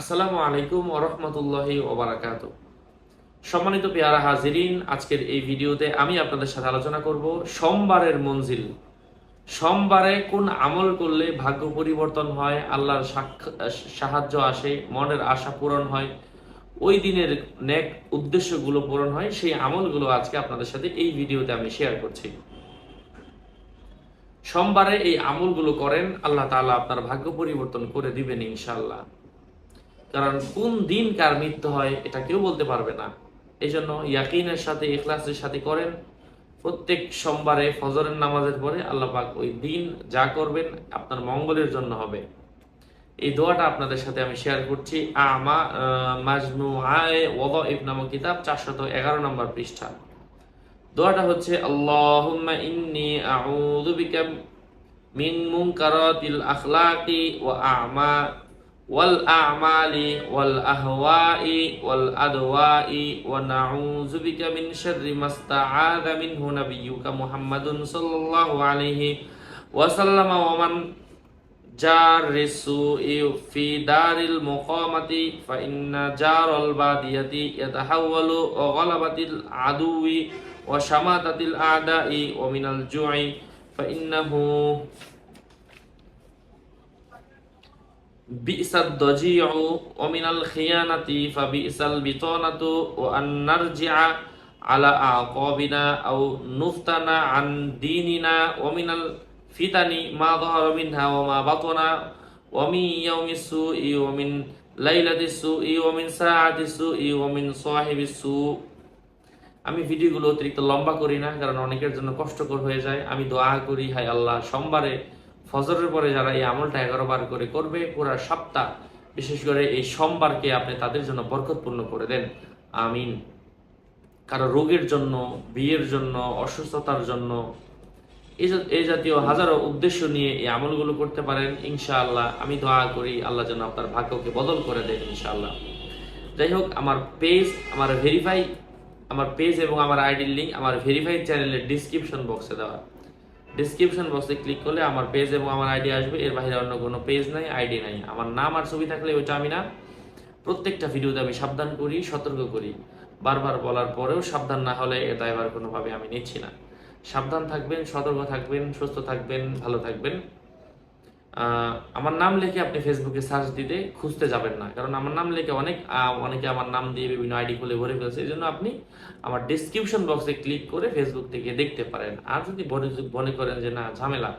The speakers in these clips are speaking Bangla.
আসসালামু আলাইকুম ওরহমতুল্লাহি ওবরাকাত সম্মানিত পেয়ারা হাজিরিন, আজকের এই ভিডিওতে আমি আপনাদের সাথে আলোচনা করব সোমবারের মঞ্জিল। সোমবারে কোন আমল করলে ভাগ্য পরিবর্তন হয়, আল্লাহর সাহায্য আসে, মনের আশা পূরণ হয়, ওই দিনের নেক উদ্দেশ্যগুলো পূরণ হয়, সেই আমলগুলো আজকে আপনাদের সাথে এই ভিডিওতে আমি শেয়ার করছি। সোমবারে এই আমলগুলো করেন, আল্লাহ তাআলা আপনার ভাগ্য পরিবর্তন করে দিবেন ইনশাআল্লাহ। কারণ কোন দিন কার মৃত্যু হয় এটা কেউ বলতে পারবে না। এই জন্য ইয়াকিনের সাথে, ইখলাসের সাথে করেন। প্রত্যেক সোমবারে ফজরের নামাজের পরে আল্লাহ পাক ওই দিন যা করবেন আপনার মঙ্গলের জন্য হবে। এই দোয়াটা আপনাদের সাথে আমি শেয়ার করছি। আমা মাজনু আয় ওয়াইফ নামক কিতাব, চারশত এগারো নম্বর পৃষ্ঠা। দোয়াটা হচ্ছে, আল্লাহুম্মা ইন্নি আউযু বিকা মিন মুনকারাতিল আখলাকি ওয়া আমা والأعمال والأهواء والأدواء ونعوذ بك من شر ما استعاذ منه نبيك محمد صلى الله عليه وسلم ومن جار السوء في دار المقامة فإن جار البادية يتحول وغلبة العدو وشماتة الأعداء ومن الجوع فإنه বিসাদ দজিউ অমিনাল খিয়ানাতি ফাবিসাল বিতনাতু ওয়া আন নারজিআ আলা আকাবিনা আও নুফতানা আন দীনিনা অমিনাল ফিতানি মা যাহারা মিনহা ওয়া মা বাতনা ওয়া মিন ইয়াউমিস সুই ওয়া মিন লাইলাতিস সুই ওয়া মিন আমি ভিডিওগুলো অতিরিক্ত লম্বা করি না, কারণ অনেকের জন্য কষ্টকর হয়ে যায়। আমি দোয়া করি হাই আল্লাহ, সোমবারে ফজরের পরে যারা এই আমলটা এগারো বার করে করবে, পুরো সপ্তাহ, বিশেষ করে এই সোমবারকে আপনি তাদের জন্য বরকতপূর্ণ করে দেন। আমিন। কারও রোগের জন্য, বিয়ের জন্য, অসুস্থতার জন্য, এই জাতীয় হাজারো উদ্দেশ্য নিয়ে এই আমলগুলো করতে পারেন, ইনশাআল্লাহ। আমি দোয়া করি আল্লাহ যেন আপনার ভাগ্যকে বদল করে দেন, ইনশাআল্লাহ। যাই হোক, আমার পেজ, আমার ভেরিফাই আমার পেজ এবং আমার আইডির লিঙ্ক আমার ভেরিফাইড চ্যানেলের ডিসক্রিপশন বক্সে দেওয়া। ডিসক্রিপশন বক্সে ক্লিক করলে আমার পেজ এবং আমার আইডি আসবে। এর বাইরে অন্য কোনো পেজ নাই আইডি নাই। আমার নাম আর ছবি থাকলে ওইটা আমি না। প্রত্যেকটা ভিডিওতে আমি সাবধান করি, সতর্ক করি। বারবার বলার পরেও সাবধান না হলে এটা এবার কোনোভাবে আমি নিচ্ছি না। সাবধান থাকবেন, সতর্ক থাকবেন, সুস্থ থাকবেন, ভালো থাকবেন। আমার নাম লিখে আপনি ফেসবুকে সার্চ দিতে খুঁজতে যাবেন না। কারণ আমার নাম লিখে অনেক অনেকে আমার নাম দিয়ে বিভিন্ন আইডি খুলে ভরে ফেলছে। এই জন্য আপনি আমার ডিসক্রিপশন বক্সে ক্লিক করে ফেসবুক থেকে দেখতে পারেন। আর যদি মনে- করেন যে না, ঝামেলা,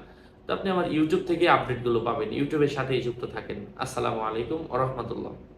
তো আপনি আমার ইউটিউব থেকে আপডেটগুলো পাবেন। ইউটিউবের সাথেই যুক্ত থাকেন। আসসালামু আলাইকুম রহমতুল্লাহ।